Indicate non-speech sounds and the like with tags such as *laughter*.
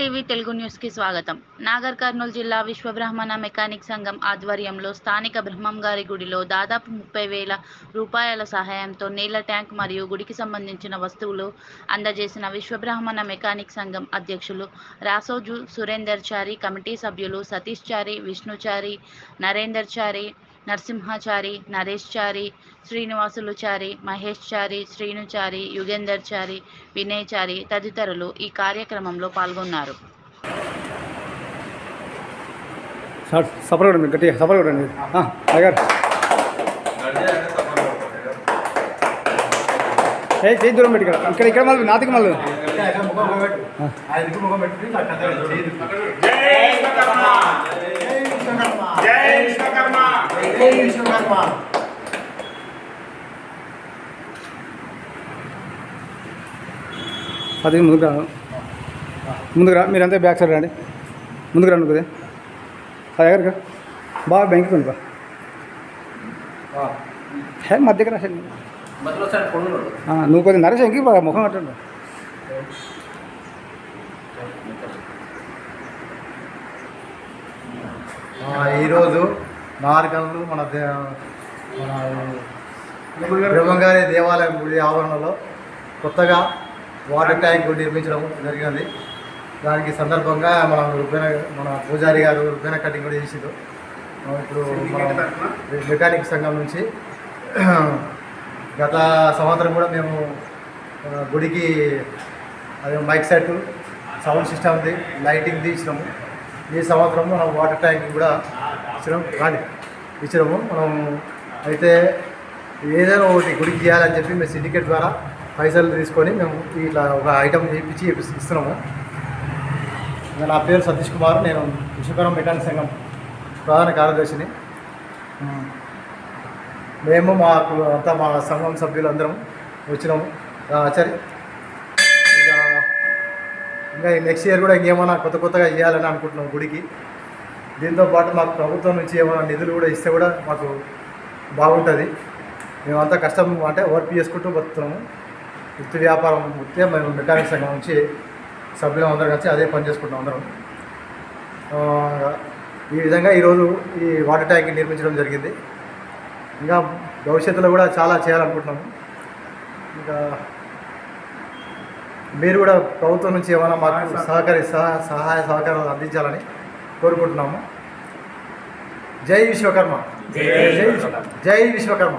TV Telugu న్యూస్కి స్వాగతం. నాగర్ కర్నూలు జిల్లా విశ్వబ్రహ్మణ మెకానిక్ సంఘం ఆధ్వర్యంలో స్థానిక బ్రహ్మంగారి గుడిలో దాదాపు ముప్పై వేల రూపాయల సహాయంతో నీళ్ళ ట్యాంక్ మరియు గుడికి సంబంధించిన వస్తువులు అందజేసిన విశ్వబ్రహ్మణ మెకానిక్ సంఘం అధ్యక్షులు రాసోజు సురేందర్ చారి కమిటీ సభ్యులు సతీష్ చారి విష్ణుచారి నరేందర్ చారి నరసింహాచారి నరేష్ చారి శ్రీనివాసులు చారి మహేష్ చారి శ్రీనుచారి యుగేందర్ చారి వినయ్ చారి తదితరులు ఈ కార్యక్రమంలో పాల్గొన్నారు. సార్ సపరేట్ కొట్టండి గట్టిగా సపరేట్ కొట్టండి ఆ, అయ్యగారు. ఏ చేయి దూరం పెట్టి ఇక్కడ ఇక్కడ ఇక్కడ మళ్ళీ. నాతికి మళ్ళీ అది ముందుకు రా. ముందుకు రా. మీరంతా బ్యాక్ సైడ్ రండి. ముందుకు రండి కొద్దిగా అయ్యగారు బాగా బ్యాంక్కి ఉంది బా హే మధ్యకి రా శని. ఆ, నువ్వు కొద్దిగా నరేష్ ఇంకి బాగా ముఖం కట్టండి ఆ, ఈరోజు నారకల్లు మన బ్రహ్మంగారి దేవాలయం గుడి ఆవరణలో కొత్తగా వాటర్ ట్యాంక్ నిర్మించడం జరిగినది దానికి సందర్భంగా మన రుబ్బెన మన పూజారి గారు రుబ్బెన కటింగ్ కూడా చేసిండు ఇప్పుడు మన మెకానిక్ సంఘం నుంచి *clears throat* గత సంవత్సరం కూడా మేము గుడికి అదే మైక్ సెట్ సౌండ్ సిస్టమ్ది లైటింగ్ ఇచ్చినాము ఈ సంవత్సరం మనం వాటర్ ట్యాంక్ కూడా ఇచ్చినాం కానీ ఇచ్చినాము మనం అయితే ఏదైనా ఒకటి గుడికి చేయాలని చెప్పి మేము సిండికేట్ ద్వారా పైసలు తీసుకొని మేము ఇట్లా ఒక ఐటమ్ చేయించి ఇస్తున్నాము. నా పేరు సతీష్ కుమార్ నేను విశ్వకరం మెకానిక్ సంఘం ప్రధాన కార్యదర్శిని. మేము మాకు అంతా మా సంఘం సభ్యులందరం వచ్చినాము. సరే. ఇంకా ఇంకా నెక్స్ట్ ఇయర్ కూడా ఇంకేమైనా కొత్త కొత్తగా చేయాలని అనుకుంటున్నాం గుడికి. దీంతో పాటు మాకు ప్రభుత్వం నుంచి ఏమైనా నిధులు కూడా ఇస్తే కూడా మాకు బాగుంటుంది. మేమంతా కష్టం అంటే వర్క్ చేసుకుంటూ బతుకుతున్నాము. వృత్తి వ్యాపారం వృత్తే మేము మెకానిక్ సంఘం నుంచి సభ్యులం అందరం కలిసి అదే పని చేసుకుంటాం అందరం. ఈ విధంగా ఈరోజు ఈ వాటర్ ట్యాంక్ నిర్మించడం జరిగింది. ఇంకా భవిష్యత్తులో కూడా చాలా చేయాలనుకుంటున్నాము. ఇంకా మీరు కూడా ప్రభుత్వం నుంచి ఏమైనా మాకు సహకరి సహ- సహాయ సహకారాలు అందించాలని కోరుకుంటున్నాము. జై విశ్వకర్మ. జై విశ్వకర్మ.